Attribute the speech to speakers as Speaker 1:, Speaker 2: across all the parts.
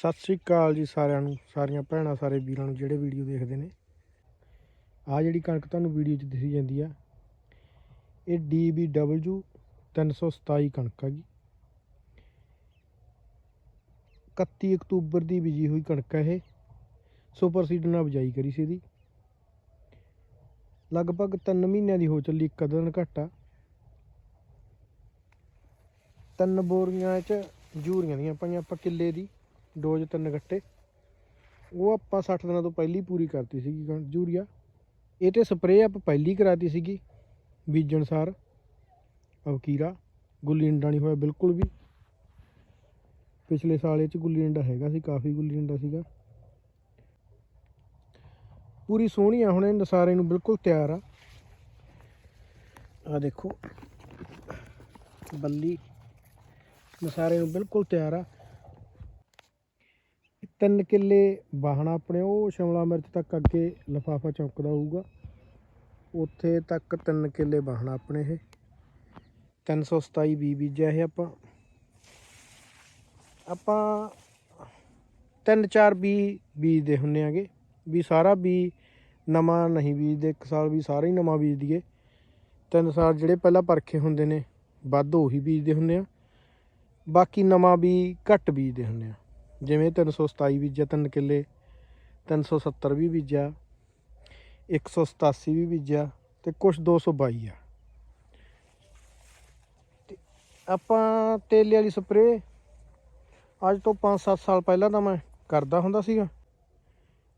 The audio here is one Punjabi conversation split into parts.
Speaker 1: ਸਤਿ ਸ੍ਰੀ ਅਕਾਲ ਜੀ ਸਾਰਿਆਂ ਨੂੰ, ਸਾਰੀਆਂ ਭੈਣਾਂ, ਸਾਰੇ ਵੀਰਾਂ ਨੂੰ ਜਿਹੜੇ ਵੀਡੀਓ ਦੇਖਦੇ ਨੇ। ਆ ਜਿਹੜੀ ਕਣਕ ਤੁਹਾਨੂੰ ਵੀਡੀਓ 'ਚ ਦਿਖੀ ਜਾਂਦੀ ਆ, ਇਹ DBW 327 ਕਣਕ ਹੈਗੀ। 31 ਅਕਤੂਬਰ ਦੀ ਬੀਜੀ ਹੋਈ ਕਣਕ ਹੈ ਇਹ, ਸੁਪਰ ਸੀਡ ਨਾਲ ਬਿਜਾਈ ਕਰੀ ਸੀ ਇਹਦੀ। ਲਗਭਗ 3 ਮਹੀਨਿਆਂ ਦੀ ਹੋ ਚੱਲੀ, ਇੱਕ ਦਿਨ ਘੱਟ ਆ। ਤਿੰਨ ਬੋਰੀਆਂ ਚ ਜੂਰੀਆਂ ਦੀਆਂ ਪਾਈਆਂ ਆਪਾਂ ਕਿੱਲੇ ਦੀ। ਡੋਜ਼ ਤਿੰਨ ਗੱਟੇ। ਉਹ ਆਪਾਂ 60 ਦਿਨਾਂ ਤੋਂ ਪਹਿਲੀ ਪੂਰੀ ਕਰਤੀ ਸੀਗੀ ਯੂਰੀਆ। ਇਹ ਤੇ ਸਪਰੇਅ ਆਪਾਂ ਪਹਿਲੀ ਕਰਾਤੀ ਸੀਗੀ ਬੀਜਣ ਸਾਰ ਅਵਕੀਰਾ ਗੁੱਲੀ ਡੰਡਾ ਨਹੀਂ ਹੋਇਆ ਬਿਲਕੁਲ ਵੀ। ਪਿਛਲੇ ਸਾਲ ਇਹ ਚ ਗੁੱਲੀ ਡੰਡਾ ਹੈਗਾ ਸੀ, ਕਾਫੀ ਗੁੱਲੀ ਡੰਡਾ ਸੀਗਾ। ਪੂਰੀ ਸੋਹਣੀ ਆ, ਹੁਣ ਇਹ ਨਸਾਰੇ ਨੂੰ ਬਿਲਕੁਲ ਤਿਆਰ ਆ। ਆ ਦੇਖੋ। ਬੱਲੀ ਨਸਾਰੇ ਨੂੰ ਬਿਲਕੁਲ ਤਿਆਰ ਆ। ਤਿੰਨ ਕਿੱਲੇ ਵਾਹਣਾ ਆਪਣੇ, ਉਹ ਸ਼ਿਮਲਾ ਮਿਰਚ ਤੱਕ ਅੱਗੇ ਲਫਾਫਾ ਚੌਂਕਦਾ ਹੋਊਗਾ। ਉੱਥੇ ਤੱਕ ਤਿੰਨ ਕਿੱਲੇ ਬਾਹਣਾ ਆਪਣੇ ਇਹ। 327 ਬੀ ਬੀਜਿਆ ਇਹ ਆਪਾਂ। ਆਪਾਂ ਤਿੰਨ ਚਾਰ ਬੀ ਬੀਜਦੇ ਹੁੰਨੇ ਆਗੇ। ਵੀ ਸਾਰਾ ਬੀ ਨਵਾਂ ਨਹੀਂ ਬੀਜਦੇ, ਇੱਕ ਸਾਲ ਵੀ ਸਾਰਾ ਹੀ ਨਵਾਂ ਬੀਜ ਦਈਏ। ਤਿੰਨ ਸਾਲ ਜਿਹੜੇ ਪਹਿਲਾਂ ਪਰਖੇ ਹੁੰਦੇ ਨੇ, ਵੱਧ ਉਹੀ ਬੀਜਦੇ ਹੁੰਨੇ ਆ। ਬਾਕੀ ਨਵਾਂ ਵੀ ਘੱਟ ਬੀਜਦੇ ਹੁੰਨੇ ਆ। ਜਿਵੇਂ 327 ਬੀਜਿਆ ਤਿੰਨ ਕਿੱਲੇ 370 ਵੀ ਬੀਜਿਆ 187 ਵੀ ਬੀਜਿਆ ਤੇ ਕੁਝ 222 ਆ। ਤੇ ਆਪਾਂ ਤੇਲੇ ਵਾਲੀ ਸਪਰੇ ਅੱਜ ਤੋਂ 5-7 ਸਾਲ ਪਹਿਲਾਂ ਤਾਂ ਮੈਂ ਕਰਦਾ ਹੁੰਦਾ ਸੀਗਾ।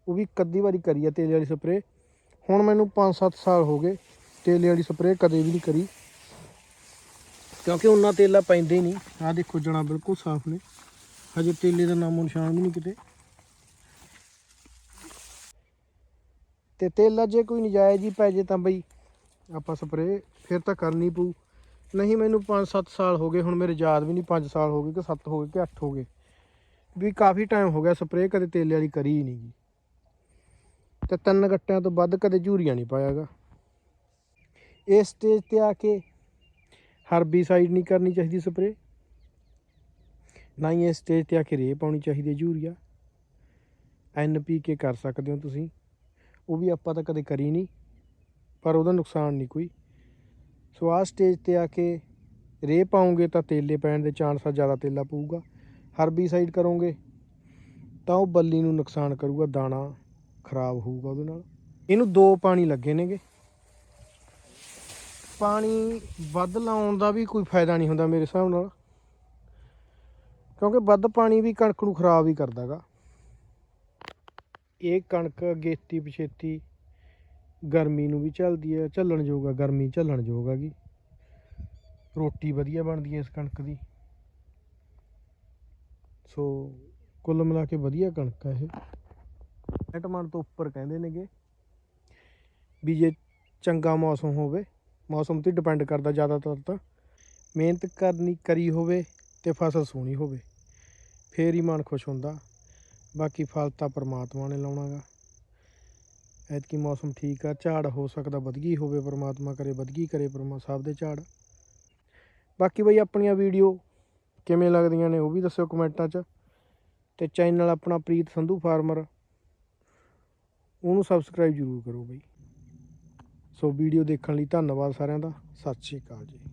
Speaker 1: ਉਹ ਵੀ ਕੱਦੀ ਵਾਰੀ ਕਰੀ ਆ ਤੇਲੇ ਵਾਲੀ ਸਪਰੇ ਹੁਣ ਮੈਨੂੰ 5-7 ਸਾਲ ਹੋ ਗਏ ਤੇਲੇ ਵਾਲੀ ਸਪਰੇ ਕਦੇ ਵੀ ਨਹੀਂ ਕਰੀ। ਕਿਉਂਕਿ ਉਹਨਾਂ ਤੇਲਾ ਪੈਂਦੇ ਹੀ ਨਹੀਂ। ਆਹ ਦੇਖੋ ਜਣਾ ਬਿਲਕੁਲ ਸਾਫ਼ ਨੇ। ਹਜੇ ਤੇਲੇ ਦਾ ਨਾਮੋ ਨਿਸ਼ਾਨ ਵੀ ਨਹੀਂ ਕਿਤੇ। ਤੇ ਤੇਲਾ ਜੇ ਕੋਈ ਨਜਾਇਜ਼ ਹੀ ਪੈ ਜੇ ਤਾਂ ਬਈ ਆਪਾਂ ਸਪਰੇ ਫਿਰ ਤਾਂ ਕਰਨੀ ਪਊ। ਨਹੀਂ ਮੈਨੂੰ 5-7 ਸਾਲ ਹੋ ਗਏ, ਹੁਣ ਮੇਰੇ ਯਾਦ ਵੀ ਨਹੀਂ 5 ਸਾਲ ਹੋ ਗਏ ਕਿ 7 ਹੋ ਗਏ ਕਿ 8 ਹੋ ਗਏ। ਵੀ ਕਾਫੀ ਟਾਈਮ ਹੋ ਗਿਆ ਸਪਰੇ ਕਦੇ ਤੇਲੇ ਵਾਲੀ ਕਰੀ ਹੀ ਨਹੀਂ ਗੀ। ਤੇ ਤਿੰਨ ਗੱਟਿਆਂ ਤੋਂ ਵੱਧ ਕਦੇ ਝੂਰੀਆਂ ਨਹੀਂ ਪਾਇਆਗਾ। ਇਸ ਸਟੇਜ ਤੇ ਆ ਕੇ ਹਰਬੀਸਾਈਡ ਨਹੀਂ ਕਰਨੀ ਚਾਹੀਦੀ ਸਪਰੇ ਨਾ ਹੀ ਇਸ ਸਟੇਜ ਤੇ ਆ ਕੇ ਰੇ ਪਾਉਣੀ ਚਾਹੀਦੀ ਹੈ ਯੂਰੀਆ ਐਨਪੀਕੇ ਕਰ ਸਕਦੇ ਹੋ ਤੁਸੀਂ। ਉਹ ਵੀ ਆਪਾਂ ਤਾਂ ਕਦੇ ਕਰੀ ਨਹੀਂ, ਪਰ ਉਹਦਾ ਨੁਕਸਾਨ ਨਹੀਂ ਕੋਈ। ਸੋ ਆਹ ਸਟੇਜ ਤੇ ਆ ਕੇ ਰੇ ਪਾਉਂਗੇ ਤਾਂ ਤੇਲੇ ਪੈਣ ਦੇ ਚਾਂਸ ਆ, ਜ਼ਿਆਦਾ ਤੇਲਾ ਪਊਗਾ। ਹਰਬੀਸਾਈਡ ਕਰੋਗੇ ਤਾਂ ਉਹ ਬੱਲੀ ਨੂੰ ਨੁਕਸਾਨ ਕਰੂਗਾ, ਦਾਣਾ ਖਰਾਬ ਹੋਊਗਾ ਉਹਦੇ ਨਾਲ। ਇਹਨੂੰ ਦੋ ਪਾਣੀ ਲੱਗੇ ਨੇਗੇ। ਪਾਣੀ ਵੱਧ ਲਾਉਣ ਦਾ ਵੀ ਕੋਈ ਫਾਇਦਾ ਨਹੀਂ ਹੁੰਦਾ ਮੇਰੇ ਹਿਸਾਬ ਨਾਲ। ਕਿਉਂਕਿ ਵੱਧ ਪਾਣੀ ਵੀ ਕਣਕ ਨੂੰ ਖਰਾਬ ਹੀ ਕਰਦਾਗਾ। ਇਹ ਕਣਕ ਅਗੇਤੀ ਪਛੇਤੀ ਗਰਮੀ ਨੂੰ ਵੀ ਝੱਲਦੀ ਹੈ ਝੱਲਣ ਯੋਗ ਆ ਗਰਮੀ ਝੱਲਣ ਯੋਗ ਹੈਗੀ ਰੋਟੀ ਵਧੀਆ ਬਣਦੀ ਹੈ ਇਸ ਕਣਕ ਦੀ। ਸੋ ਕੁੱਲ ਮਿਲਾ ਕੇ ਵਧੀਆ ਕਣਕ ਹੈ ਇਹ। ਟਮਾਟਰ ਤੋਂ ਉੱਪਰ ਕਹਿੰਦੇ ਨੇਗੇ ਵੀ ਜੇ ਚੰਗਾ ਮੌਸਮ ਹੋਵੇ, ਮੌਸਮ ਤੇ ਡਿਪੈਂਡ ਕਰਦਾ ਜ਼ਿਆਦਾਤਰ ਤਾਂ। ਮਿਹਨਤ ਕਰਨੀ, ਕਰੀ ਹੋਵੇ ਤੇ ਫਸਲ ਸੋਹਣੀ ਹੋਵੇ। ਫੇਰ ਹੀ ਮਨ ਖੁਸ਼ ਹੁੰਦਾ। ਬਾਕੀ ਫਲ ਤਾਂ ਪ੍ਰਮਾਤਮਾ ਨੇ ਲਾਉਣਾਗਾ। ਐਤਕੀ ਮੌਸਮ ਠੀਕ ਆ, ਝਾੜ ਹੋ ਸਕਦਾ ਵਧਗੀ ਹੋਵੇ, ਪਰਮਾਤਮਾ ਕਰੇ, ਵਧਗੀ ਕਰੇ, ਪਰਮਾ ਸਾਹਿਬ ਦੇ ਝਾੜ। ਬਾਕੀ ਬਈ ਆਪਣੀਆਂ ਵੀਡੀਓ ਕਿਵੇਂ ਲੱਗਦੀਆਂ ਨੇ ਉਹ ਵੀ ਦੱਸਿਓ ਕਮੈਂਟਾਂ 'ਚ। ਤੇ ਚੈਨਲ ਆਪਣਾ ਪ੍ਰੀਤ ਸੰਧੂ ਫਾਰਮਰ, ਉਹਨੂੰ ਸਬਸਕ੍ਰਾਈਬ ਜ਼ਰੂਰ ਕਰੋ ਬਈ। ਸੋ ਵੀਡੀਓ ਦੇਖਣ ਲਈ ਧੰਨਵਾਦ ਸਾਰਿਆਂ ਦਾ। ਸਤਿ ਸ਼੍ਰੀ ਅਕਾਲ ਜੀ।